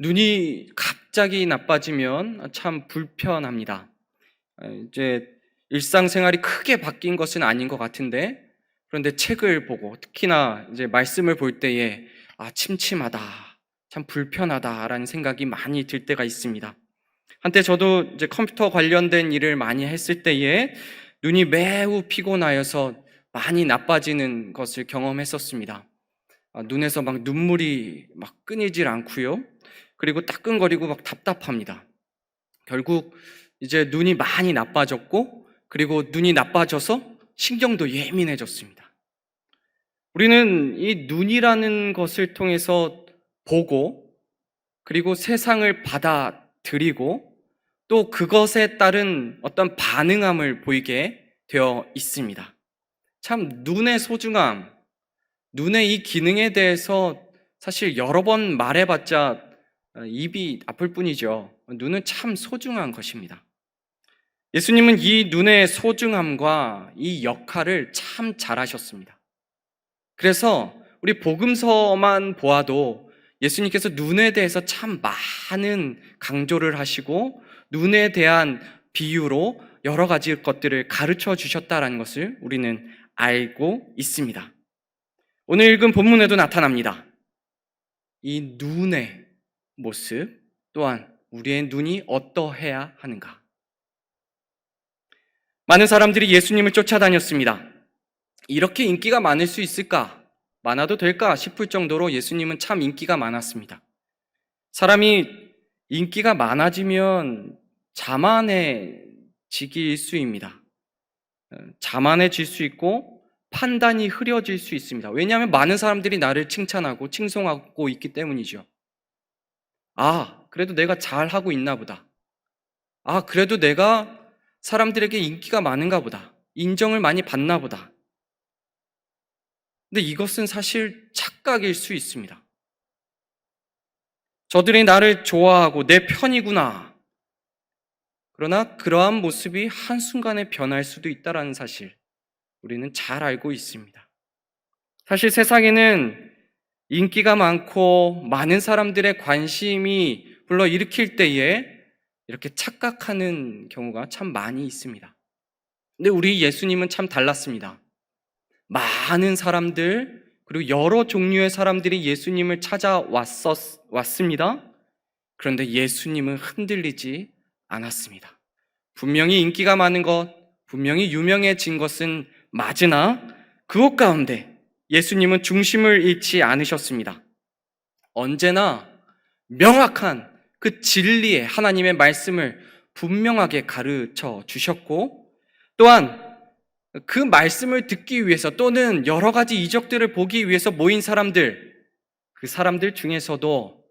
눈이 갑자기 나빠지면 참 불편합니다. 이제 일상생활이 크게 바뀐 것은 아닌 것 같은데, 그런데 책을 보고 특히나 이제 말씀을 볼 때에 아, 침침하다, 참 불편하다라는 생각이 많이 들 때가 있습니다. 한때 저도 이제 컴퓨터 관련된 일을 많이 했을 때에 눈이 매우 피곤하여서 많이 나빠지는 것을 경험했었습니다. 아, 눈에서 막 눈물이 막 끊이질 않고요. 그리고 따끔거리고 막 답답합니다. 결국 이제 눈이 많이 나빠졌고, 그리고 눈이 나빠져서 신경도 예민해졌습니다. 우리는 이 눈이라는 것을 통해서 보고, 그리고 세상을 받아들이고, 또 그것에 따른 어떤 반응함을 보이게 되어 있습니다. 참, 눈의 소중함, 눈의 이 기능에 대해서 사실 여러 번 말해봤자 입이 아플 뿐이죠. 눈은 참 소중한 것입니다. 예수님은 이 눈의 소중함과 이 역할을 참 잘하셨습니다. 그래서 우리 복음서만 보아도 예수님께서 눈에 대해서 참 많은 강조를 하시고 눈에 대한 비유로 여러 가지 것들을 가르쳐 주셨다라는 것을 우리는 알고 있습니다. 오늘 읽은 본문에도 나타납니다. 이 눈의 모습 또한 우리의 눈이 어떠해야 하는가? 많은 사람들이 예수님을 쫓아다녔습니다. 이렇게 인기가 많을 수 있을까? 많아도 될까 싶을 정도로 예수님은 참 인기가 많았습니다. 사람이 인기가 많아지면 자만해지기 일 수입니다. 자만해질 수 있고 판단이 흐려질 수 있습니다. 왜냐하면 많은 사람들이 나를 칭찬하고 칭송하고 있기 때문이죠. 아, 그래도 내가 잘하고 있나 보다. 아, 그래도 내가 사람들에게 인기가 많은가 보다. 인정을 많이 받나 보다. 근데 이것은 사실 착각일 수 있습니다. 저들이 나를 좋아하고 내 편이구나. 그러나 그러한 모습이 한순간에 변할 수도 있다는 사실 우리는 잘 알고 있습니다. 사실 세상에는 인기가 많고 많은 사람들의 관심이 불러 일으킬 때에 이렇게 착각하는 경우가 참 많이 있습니다. 근데 우리 예수님은 참 달랐습니다. 많은 사람들, 그리고 여러 종류의 사람들이 예수님을 찾아왔었, 왔습니다. 그런데 예수님은 흔들리지 않았습니다. 분명히 인기가 많은 것, 분명히 유명해진 것은 맞으나 그것 가운데 예수님은 중심을 잃지 않으셨습니다. 언제나 명확한 그 진리의 하나님의 말씀을 분명하게 가르쳐 주셨고 또한 그 말씀을 듣기 위해서 또는 여러 가지 이적들을 보기 위해서 모인 사람들, 그 사람들 중에서도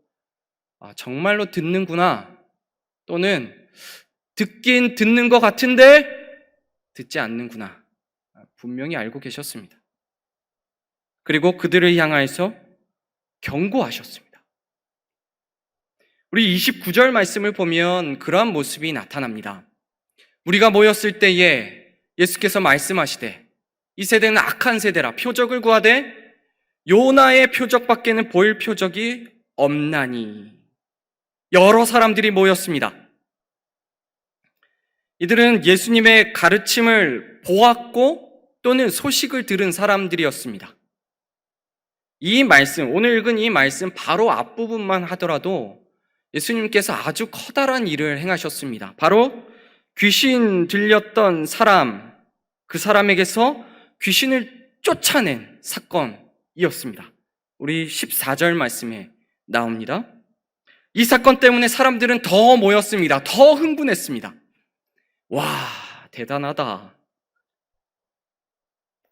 아, 정말로 듣는구나 또는 듣긴 듣는 것 같은데 듣지 않는구나 분명히 알고 계셨습니다. 그리고 그들을 향하여서 경고하셨습니다. 우리 29절 말씀을 보면 그러한 모습이 나타납니다. 우리가 모였을 때에 예수께서 말씀하시되 이 세대는 악한 세대라 표적을 구하되 요나의 표적밖에는 보일 표적이 없나니 여러 사람들이 모였습니다. 이들은 예수님의 가르침을 보았고 또는 소식을 들은 사람들이었습니다. 이 말씀, 오늘 읽은 이 말씀 바로 앞부분만 하더라도 예수님께서 아주 커다란 일을 행하셨습니다. 바로 귀신 들렸던 사람, 그 사람에게서 귀신을 쫓아낸 사건이었습니다. 우리 14절 말씀에 나옵니다. 이 사건 때문에 사람들은 더 모였습니다. 더 흥분했습니다. 와, 대단하다.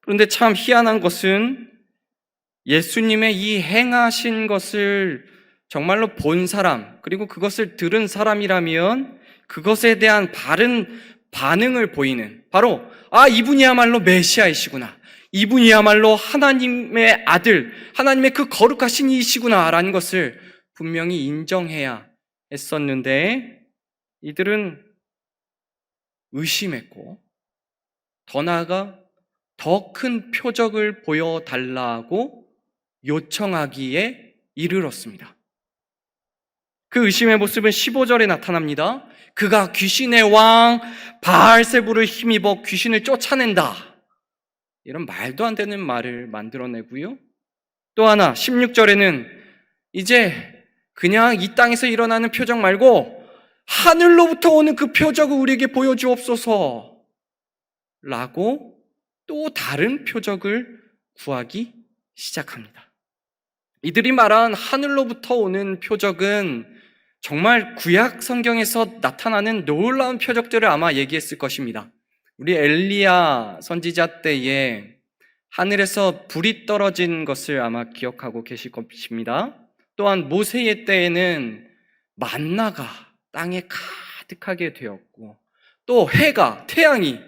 그런데 참 희한한 것은 예수님의 이 행하신 것을 정말로 본 사람, 그리고 그것을 들은 사람이라면 그것에 대한 바른 반응을 보이는 바로 아 이분이야말로 메시아이시구나. 이분이야말로 하나님의 아들, 하나님의 그 거룩하신 이시구나라는 것을 분명히 인정해야 했었는데 이들은 의심했고 더 나아가 더 큰 표적을 보여달라고 요청하기에 이르렀습니다. 그 의심의 모습은 15절에 나타납니다. 그가 귀신의 왕 바알세부를 힘입어 귀신을 쫓아낸다. 이런 말도 안 되는 말을 만들어내고요. 또 하나 16절에는 이제 그냥 이 땅에서 일어나는 표적 말고 하늘로부터 오는 그 표적을 우리에게 보여주옵소서 라고 또 다른 표적을 구하기 시작합니다. 이들이 말한 하늘로부터 오는 표적은 정말 구약 성경에서 나타나는 놀라운 표적들을 아마 얘기했을 것입니다. 우리 엘리야 선지자 때에 하늘에서 불이 떨어진 것을 아마 기억하고 계실 것입니다. 또한 모세의 때에는 만나가 땅에 가득하게 되었고 또 해가 태양이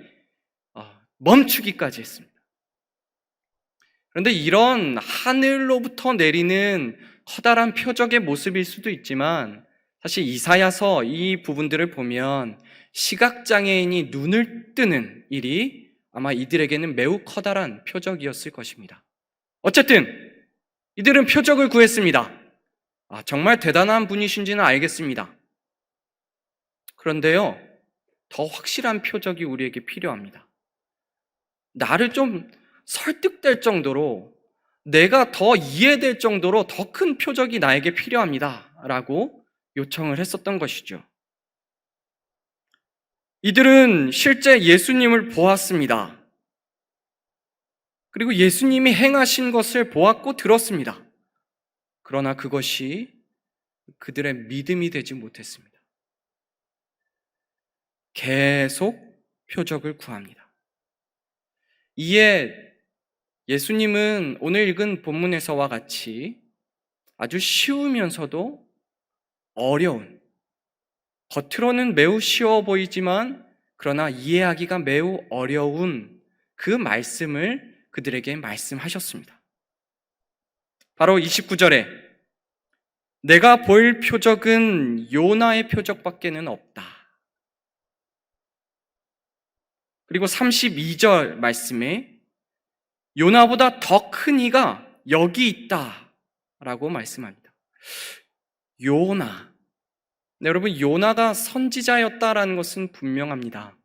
아, 멈추기까지 했습니다. 그런데 이런 하늘로부터 내리는 커다란 표적의 모습일 수도 있지만 사실 이사야서 이 부분들을 보면 시각장애인이 눈을 뜨는 일이 아마 이들에게는 매우 커다란 표적이었을 것입니다. 어쨌든 이들은 표적을 구했습니다. 아, 정말 대단한 분이신지는 알겠습니다. 그런데요, 더 확실한 표적이 우리에게 필요합니다. 나를 좀 설득될 정도로 내가 더 이해될 정도로 더 큰 표적이 나에게 필요합니다. 라고 요청을 했었던 것이죠. 이들은 실제 예수님을 보았습니다. 그리고 예수님이 행하신 것을 보았고 들었습니다. 그러나 그것이 그들의 믿음이 되지 못했습니다. 계속 표적을 구합니다. 이에 예수님은 오늘 읽은 본문에서와 같이 아주 쉬우면서도 어려운, 겉으로는 매우 쉬워 보이지만 그러나 이해하기가 매우 어려운 그 말씀을 그들에게 말씀하셨습니다. 바로 29절에 내가 보일 표적은 요나의 표적밖에는 없다. 그리고 32절 말씀에 요나보다 더 큰 이가 여기 있다. 라고 말씀합니다. 요나. 네, 여러분, 요나가 선지자였다라는 것은 분명합니다.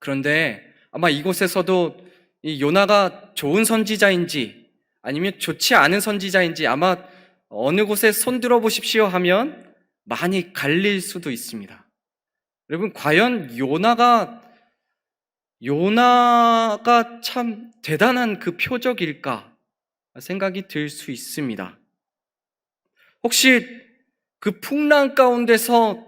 그런데 아마 이곳에서도 이 요나가 좋은 선지자인지 아니면 좋지 않은 선지자인지 아마 어느 곳에 손들어 보십시오 하면 많이 갈릴 수도 있습니다. 여러분, 과연 요나가 요나가 참 대단한 그 표적일까 생각이 들 수 있습니다. 혹시 그 풍랑 가운데서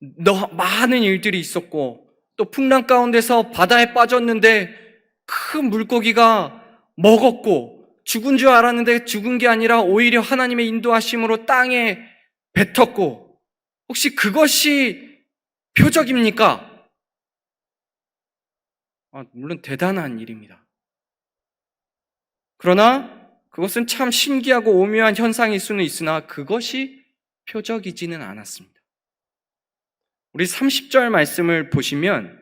너 많은 일들이 있었고 또 풍랑 가운데서 바다에 빠졌는데 큰 물고기가 먹었고 죽은 줄 알았는데 죽은 게 아니라 오히려 하나님의 인도하심으로 땅에 뱉었고 혹시 그것이 표적입니까? 아, 물론 대단한 일입니다. 그러나 그것은 참 신기하고 오묘한 현상일 수는 있으나 그것이 표적이지는 않았습니다. 우리 30절 말씀을 보시면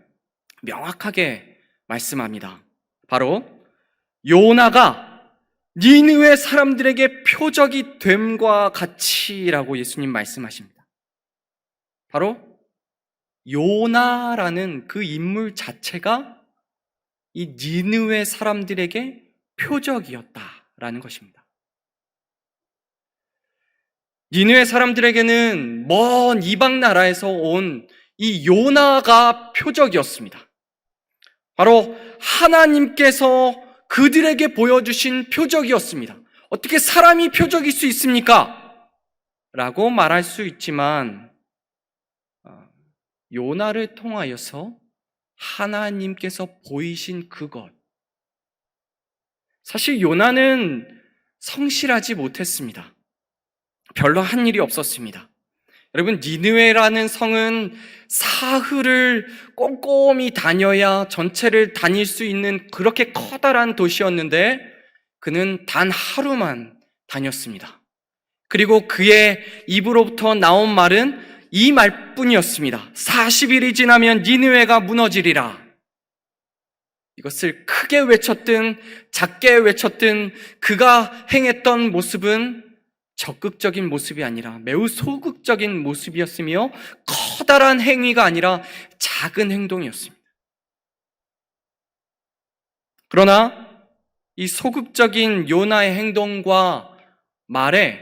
명확하게 말씀합니다. 바로 요나가 니느웨 사람들에게 표적이 됨과 같이라고 예수님 말씀하십니다. 바로 요나라는 그 인물 자체가 이 니느웨 사람들에게 표적이었다라는 것입니다. 니느웨 사람들에게는 먼 이방 나라에서 온 이 요나가 표적이었습니다. 바로 하나님께서 그들에게 보여주신 표적이었습니다. 어떻게 사람이 표적일 수 있습니까? 라고 말할 수 있지만, 어, 요나를 통하여서 하나님께서 보이신 그것. 사실 요나는 성실하지 못했습니다. 별로 한 일이 없었습니다. 여러분, 니느웨라는 성은 사흘을 꼼꼼히 다녀야 전체를 다닐 수 있는 그렇게 커다란 도시였는데 그는 단 하루만 다녔습니다. 그리고 그의 입으로부터 나온 말은 이 말뿐이었습니다. 40일이 지나면 니느웨가 무너지리라. 이것을 크게 외쳤든 작게 외쳤든 그가 행했던 모습은 적극적인 모습이 아니라 매우 소극적인 모습이었으며 커다란 행위가 아니라 작은 행동이었습니다. 그러나 이 소극적인 요나의 행동과 말에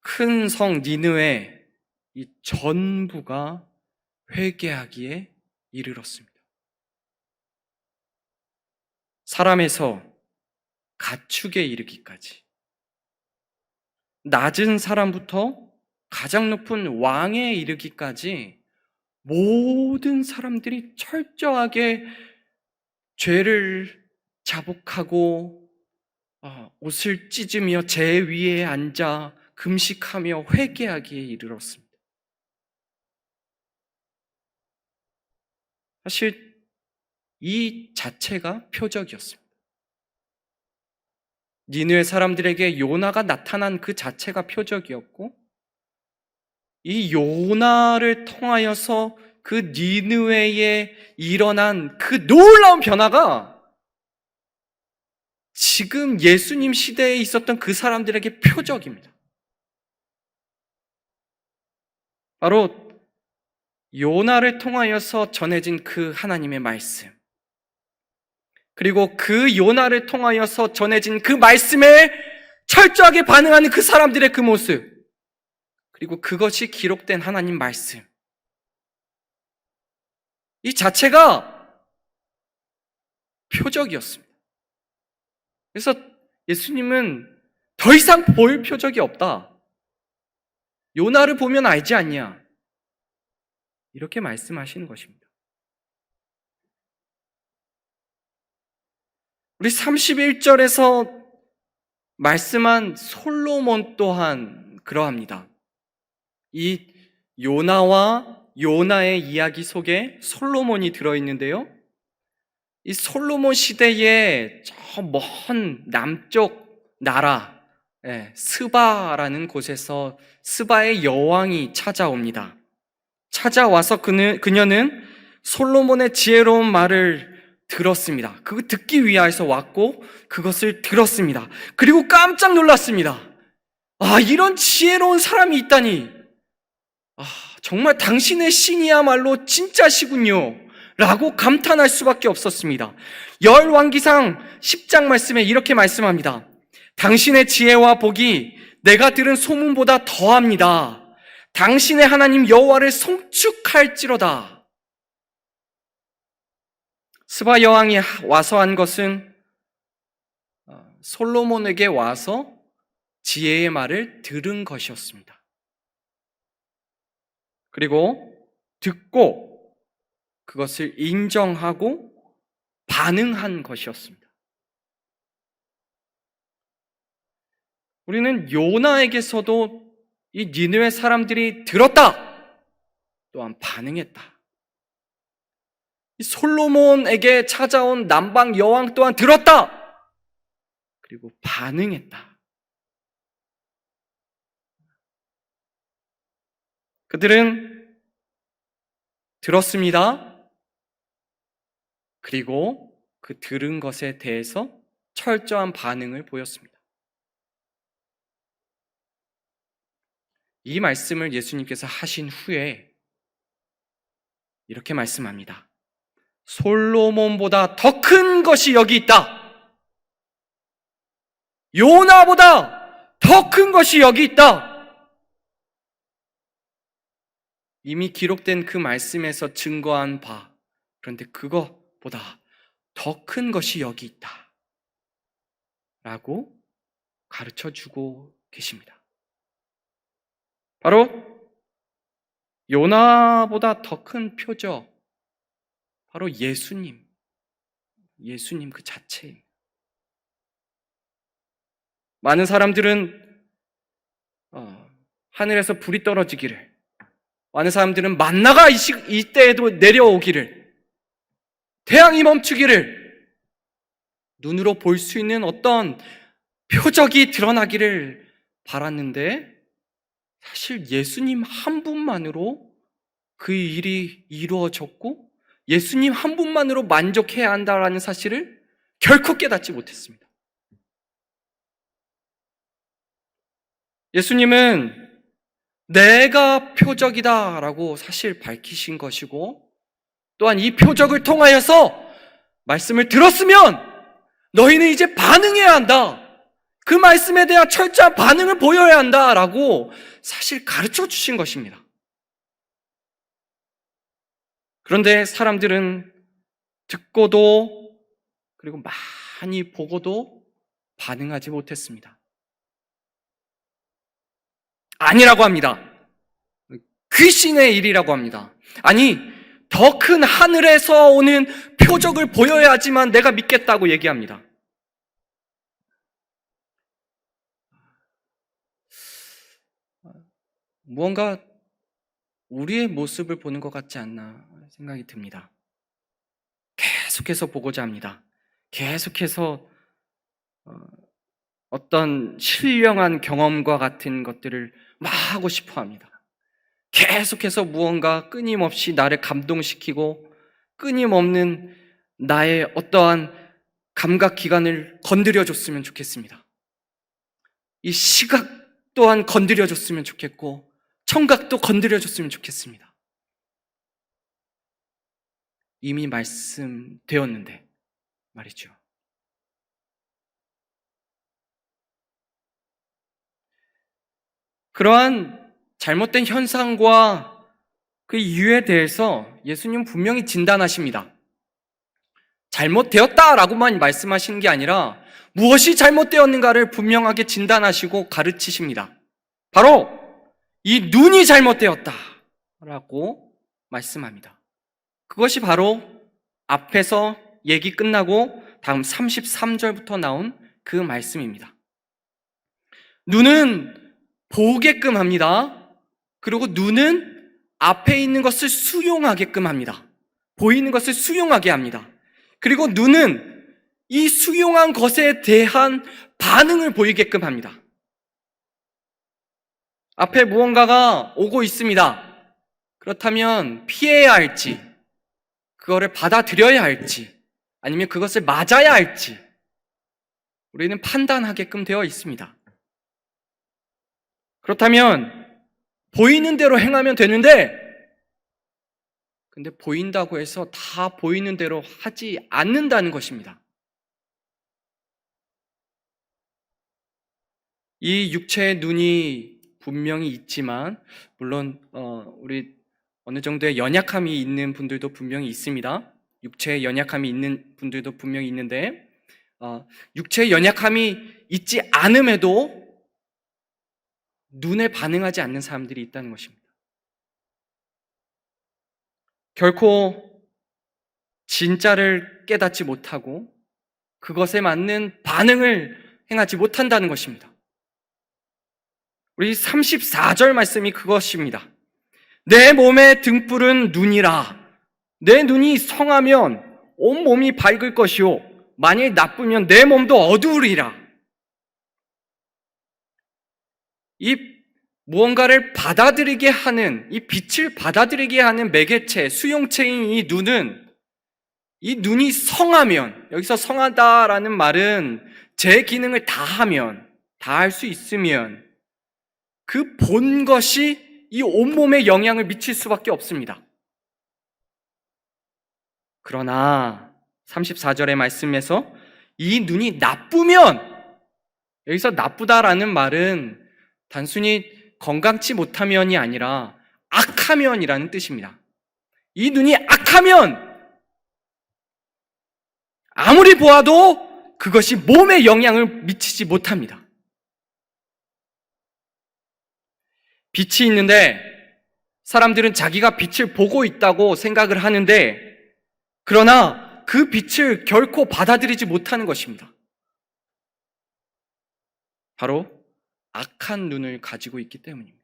큰 성 니느웨 이 전부가 회개하기에 이르렀습니다. 사람에서 가축에 이르기까지 낮은 사람부터 가장 높은 왕에 이르기까지 모든 사람들이 철저하게 죄를 자복하고 어, 옷을 찢으며 제 위에 앉아 금식하며 회개하기에 이르렀습니다. 사실 이 자체가 표적이었습니다. 니느의 사람들에게 요나가 나타난 그 자체가 표적이었고 이 요나를 통하여서 그 니느웨에 일어난 그 놀라운 변화가 지금 예수님 시대에 있었던 그 사람들에게 표적입니다. 바로 요나를 통하여서 전해진 그 하나님의 말씀. 그리고 그 요나를 통하여서 전해진 그 말씀에 철저하게 반응하는 그 사람들의 그 모습. 그리고 그것이 기록된 하나님 말씀. 이 자체가 표적이었습니다. 그래서 예수님은 더 이상 볼 표적이 없다. 요나를 보면 알지 않냐? 이렇게 말씀하시는 것입니다. 우리 31절에서 말씀한 솔로몬 또한 그러합니다. 이 요나와 요나의 이야기 속에 솔로몬이 들어있는데요. 이 솔로몬 시대의 저 먼 남쪽 나라, 예, 스바라는 곳에서 스바의 여왕이 찾아옵니다. 찾아와서 그녀는 솔로몬의 지혜로운 말을 들었습니다. 그거 듣기 위하여서 왔고, 그것을 들었습니다. 그리고 깜짝 놀랐습니다. 아, 이런 지혜로운 사람이 있다니. 아, 정말 당신의 신이야말로 진짜시군요. 라고 감탄할 수밖에 없었습니다. 열 왕기상 10장 말씀에 이렇게 말씀합니다. 당신의 지혜와 복이 내가 들은 소문보다 더합니다. 당신의 하나님 여호와를 송축할지로다. 스바 여왕이 와서 한 것은 어, 솔로몬에게 와서 지혜의 말을 들은 것이었습니다. 그리고 듣고 그것을 인정하고 반응한 것이었습니다. 우리는 요나에게서도 이 니느웨 사람들이 들었다. 또한 반응했다. 이 솔로몬에게 찾아온 남방 여왕 또한 들었다. 그리고 반응했다. 그들은 들었습니다. 그리고 그 들은 것에 대해서 철저한 반응을 보였습니다. 이 말씀을 예수님께서 하신 후에 이렇게 말씀합니다. 솔로몬보다 더 큰 것이 여기 있다. 요나보다 더 큰 것이 여기 있다. 이미 기록된 그 말씀에서 증거한 바. 그런데 그거 보다 더 큰 것이 여기 있다. 라고 가르쳐 주고 계십니다. 바로 요나보다 더 큰 표적, 바로 예수님, 예수님 그 자체입니다. 많은 사람들은 어, 하늘에서 불이 떨어지기를, 많은 사람들은 만나가 이, 시, 이때에도 내려오기를, 태양이 멈추기를 눈으로 볼 수 있는 어떤 표적이 드러나기를 바랐는데 사실 예수님 한 분만으로 그 일이 이루어졌고 예수님 한 분만으로 만족해야 한다라는 사실을 결코 깨닫지 못했습니다. 예수님은 내가 표적이다라고 사실 밝히신 것이고 또한 이 표적을 통하여서 말씀을 들었으면 너희는 이제 반응해야 한다. 그 말씀에 대한 철저한 반응을 보여야 한다라고 사실 가르쳐 주신 것입니다. 그런데 사람들은 듣고도 그리고 많이 보고도 반응하지 못했습니다. 아니라고 합니다. 귀신의 일이라고 합니다. 아니, 더 큰 하늘에서 오는 표적을 보여야지만 내가 믿겠다고 얘기합니다. 무언가 우리의 모습을 보는 것 같지 않나 생각이 듭니다. 계속해서 보고자 합니다. 계속해서 어, 어떤 신령한 경험과 같은 것들을 막 하고 싶어 합니다. 계속해서 무언가 끊임없이 나를 감동시키고 끊임없는 나의 어떠한 감각 기관을 건드려 줬으면 좋겠습니다. 이 시각 또한 건드려 줬으면 좋겠고 청각도 건드려 줬으면 좋겠습니다. 이미 말씀되었는데 말이죠. 그러한 잘못된 현상과 그 이유에 대해서 예수님 분명히 진단하십니다. 잘못되었다라고만 말씀하시는 게 아니라 무엇이 잘못되었는가를 분명하게 진단하시고 가르치십니다. 바로 이 눈이 잘못되었다라고 말씀합니다. 그것이 바로 앞에서 얘기 끝나고 다음 33절부터 나온 그 말씀입니다. 눈은 보게끔 합니다. 그리고 눈은 앞에 있는 것을 수용하게끔 합니다. 보이는 것을 수용하게 합니다. 그리고 눈은 이 수용한 것에 대한 반응을 보이게끔 합니다. 앞에 무언가가 오고 있습니다. 그렇다면 피해야 할지, 그거를 받아들여야 할지, 아니면 그것을 맞아야 할지, 우리는 판단하게끔 되어 있습니다. 그렇다면 보이는 대로 행하면 되는데, 근데 보인다고 해서 다 보이는 대로 하지 않는다는 것입니다. 이 육체의 눈이 분명히 있지만, 물론, 어, 우리 어느 정도의 연약함이 있는 분들도 분명히 있습니다. 육체의 연약함이 있는 분들도 분명히 있는데, 어, 육체의 연약함이 있지 않음에도 눈에 반응하지 않는 사람들이 있다는 것입니다. 결코 진짜를 깨닫지 못하고 그것에 맞는 반응을 행하지 못한다는 것입니다. 우리 34절 말씀이 그것입니다. 내 몸의 등불은 눈이라. 내 눈이 성하면 온 몸이 밝을 것이요. 만일 나쁘면 내 몸도 어두우리라. 이 무언가를 받아들이게 하는, 이 빛을 받아들이게 하는 매개체, 수용체인 이 눈은 이 눈이 성하면, 여기서 성하다라는 말은 제 기능을 다 하면, 다 할 수 있으면 그 본 것이 이 온몸에 영향을 미칠 수밖에 없습니다. 그러나 34절의 말씀에서 이 눈이 나쁘면 여기서 나쁘다라는 말은 단순히 건강치 못하면이 아니라 악하면이라는 뜻입니다. 이 눈이 악하면 아무리 보아도 그것이 몸에 영향을 미치지 못합니다. 빛이 있는데 사람들은 자기가 빛을 보고 있다고 생각을 하는데 그러나 그 빛을 결코 받아들이지 못하는 것입니다. 바로 악한 눈을 가지고 있기 때문입니다.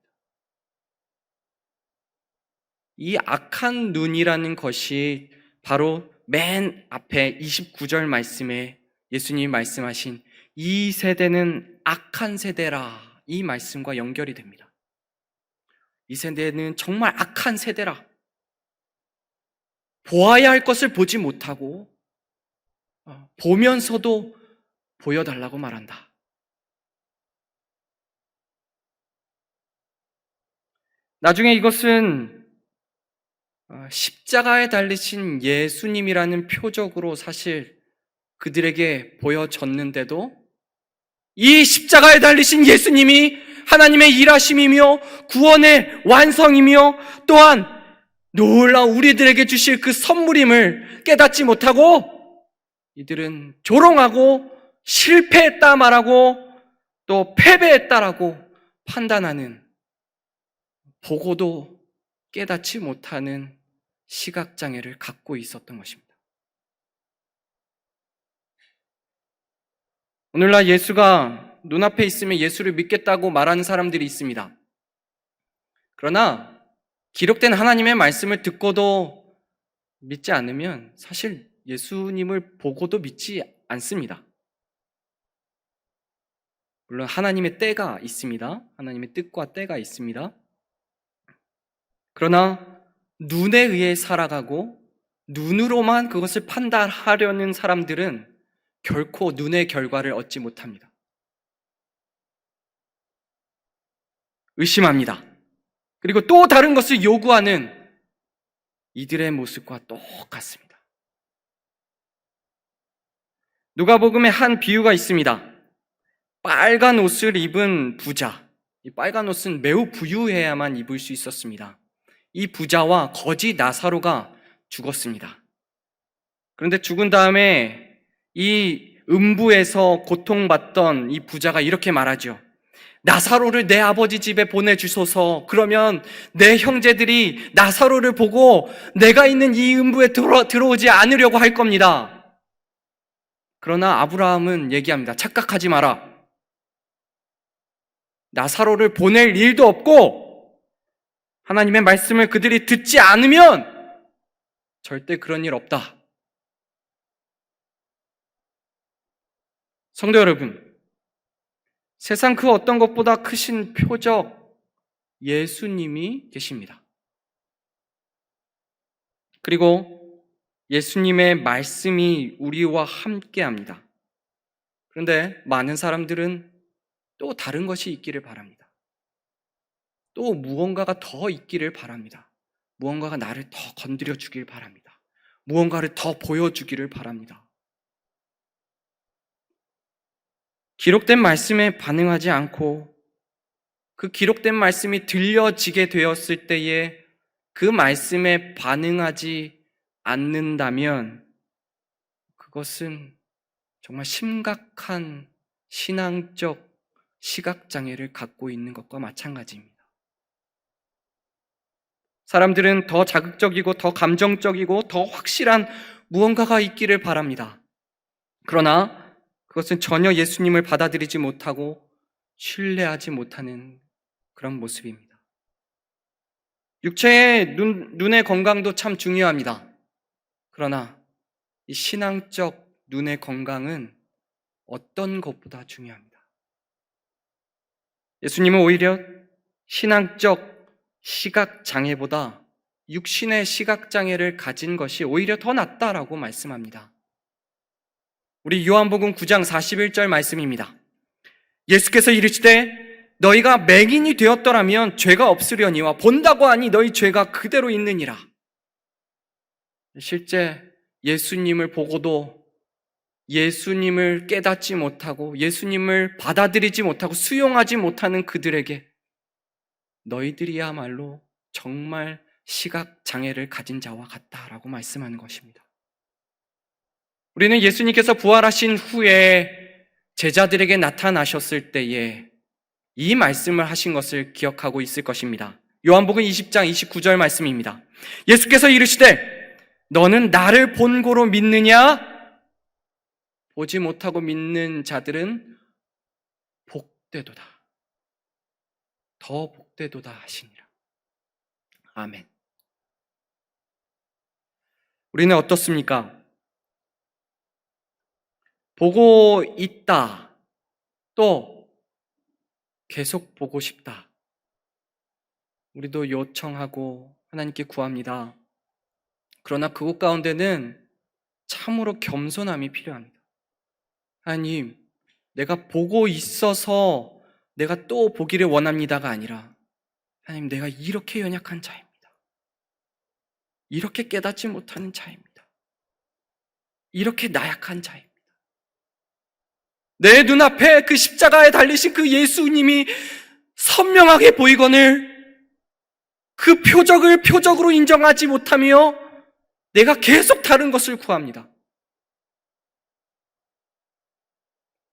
이 악한 눈이라는 것이 바로 맨 앞에 29절 말씀에 예수님이 말씀하신 이 세대는 악한 세대라 이 말씀과 연결이 됩니다. 이 세대는 정말 악한 세대라. 보아야 할 것을 보지 못하고 어, 보면서도 보여달라고 말한다. 나중에 이것은 어, 십자가에 달리신 예수님이라는 표적으로 사실 그들에게 보여졌는데도 이 십자가에 달리신 예수님이 하나님의 일하심이며 구원의 완성이며 또한 놀라운 우리들에게 주실 그 선물임을 깨닫지 못하고 이들은 조롱하고 실패했다 말하고 또 패배했다라고 판단하는 보고도 깨닫지 못하는 시각장애를 갖고 있었던 것입니다. 오늘날 예수가 눈앞에 있으면 예수를 믿겠다고 말하는 사람들이 있습니다. 그러나 기록된 하나님의 말씀을 듣고도 믿지 않으면 사실 예수님을 보고도 믿지 않습니다. 물론 하나님의 때가 있습니다. 하나님의 뜻과 때가 있습니다. 그러나 눈에 의해 살아가고 눈으로만 그것을 판단하려는 사람들은 결코 눈의 결과를 얻지 못합니다. 의심합니다. 그리고 또 다른 것을 요구하는 이들의 모습과 똑같습니다. 누가복음에 한 비유가 있습니다. 빨간 옷을 입은 부자. 이 빨간 옷은 매우 부유해야만 입을 수 있었습니다. 이 부자와 거지 나사로가 죽었습니다. 그런데 죽은 다음에 이 음부에서 고통받던 이 부자가 이렇게 말하죠. 나사로를 내 아버지 집에 보내주소서. 그러면 내 형제들이 나사로를 보고 내가 있는 이 음부에 들어, 들어 오지 않으려고 할 겁니다. 그러나 아브라함은 얘기합니다. 착각하지 마라. 나사로를 보낼 일도 없고 하나님의 말씀을 그들이 듣지 않으면 절대 그런 일 없다. 성도 여러분, 세상 그 어떤 것보다 크신 표적 예수님이 계십니다. 그리고 예수님의 말씀이 우리와 함께 합니다. 그런데 많은 사람들은 또 다른 것이 있기를 바랍니다. 또 무언가가 더 있기를 바랍니다. 무언가가 나를 더 건드려 주길 바랍니다. 무언가를 더 보여주기를 바랍니다. 기록된 말씀에 반응하지 않고 그 기록된 말씀이 들려지게 되었을 때에 그 말씀에 반응하지 않는다면 그것은 정말 심각한 신앙적 시각장애를 갖고 있는 것과 마찬가지입니다. 사람들은 더 자극적이고 더 감정적이고 더 확실한 무언가가 있기를 바랍니다. 그러나 그것은 전혀 예수님을 받아들이지 못하고 신뢰하지 못하는 그런 모습입니다. 육체의 눈, 눈의 건강도 참 중요합니다. 그러나 이 신앙적 눈의 건강은 어떤 것보다 중요합니다. 예수님은 오히려 신앙적 시각 장애보다 육신의 시각 장애를 가진 것이 오히려 더 낫다라고 말씀합니다. 우리 요한복음 9장 41절 말씀입니다. 예수께서 이르시되 너희가 맹인이 되었더라면 죄가 없으려니와 본다고 하니 너희 죄가 그대로 있느니라. 실제 예수님을 보고도 예수님을 깨닫지 못하고 예수님을 받아들이지 못하고 수용하지 못하는 그들에게 너희들이야말로 정말 시각 장애를 가진 자와 같다라고 말씀하는 것입니다. 우리는 예수님께서 부활하신 후에 제자들에게 나타나셨을 때에 이 말씀을 하신 것을 기억하고 있을 것입니다. 요한복음 20장 29절 말씀입니다. 예수께서 이르시되 너는 나를 본고로 믿느냐? 보지 못하고 믿는 자들은 복되도다. 더 복되도다 하시니라. 아멘. 우리는 어떻습니까? 보고 있다. 또 계속 보고 싶다. 우리도 요청하고 하나님께 구합니다. 그러나 그곳 가운데는 참으로 겸손함이 필요합니다. 하나님, 내가 보고 있어서 내가 또 보기를 원합니다가 아니라 하나님, 내가 이렇게 연약한 자입니다. 이렇게 깨닫지 못하는 자입니다. 이렇게 나약한 자입니다. 내 눈앞에 그 십자가에 달리신 그 예수님이 선명하게 보이거늘 그 표적을 표적으로 인정하지 못하며 내가 계속 다른 것을 구합니다.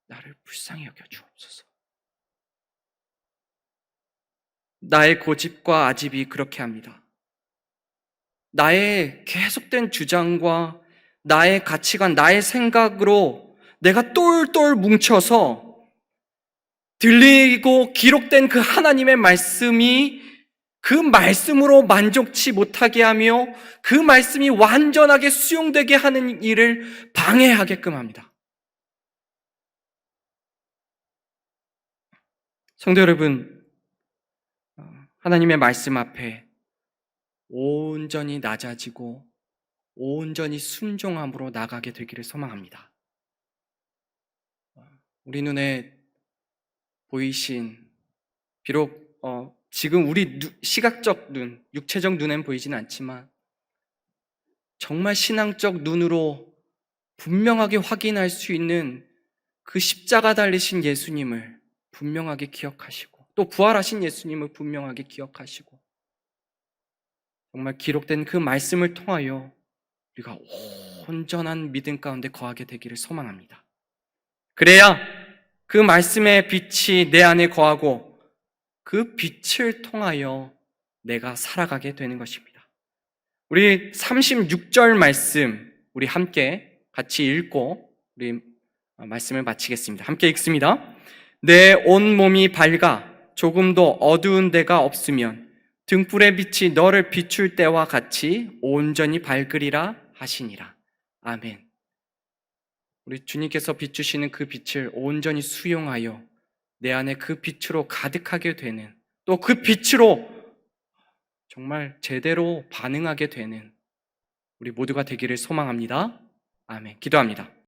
나를 불쌍히 여겨 주옵소서. 나의 고집과 아집이 그렇게 합니다. 나의 계속된 주장과 나의 가치관, 나의 생각으로 내가 똘똘 뭉쳐서 들리고 기록된 그 하나님의 말씀이 그 말씀으로 만족치 못하게 하며 그 말씀이 완전하게 수용되게 하는 일을 방해하게끔 합니다. 성도 여러분, 어, 하나님의 말씀 앞에 온전히 낮아지고 온전히 순종함으로 나가게 되기를 소망합니다. 우리 눈에 보이신 비록 어, 지금 우리 누- 시각적 눈, 육체적 눈엔 보이지는 않지만 정말 신앙적 눈으로 분명하게 확인할 수 있는 그 십자가 달리신 예수님을 분명하게 기억하시고 또 부활하신 예수님을 분명하게 기억하시고 정말 기록된 그 말씀을 통하여 우리가 온전한 믿음 가운데 거하게 되기를 소망합니다. 그래야 그 말씀의 빛이 내 안에 거하고 그 빛을 통하여 내가 살아가게 되는 것입니다. 우리 36절 말씀 우리 함께 같이 읽고 우리 말씀을 마치겠습니다. 함께 읽습니다. 내 온 몸이 밝아 조금도 어두운 데가 없으면 등불의 빛이 너를 비출 때와 같이 온전히 밝으리라 하시니라. 아멘. 우리 주님께서 비추시는 그 빛을 온전히 수용하여 내 안에 그 빛으로 가득하게 되는 또 그 빛으로 정말 제대로 반응하게 되는 우리 모두가 되기를 소망합니다. 아멘. 기도합니다.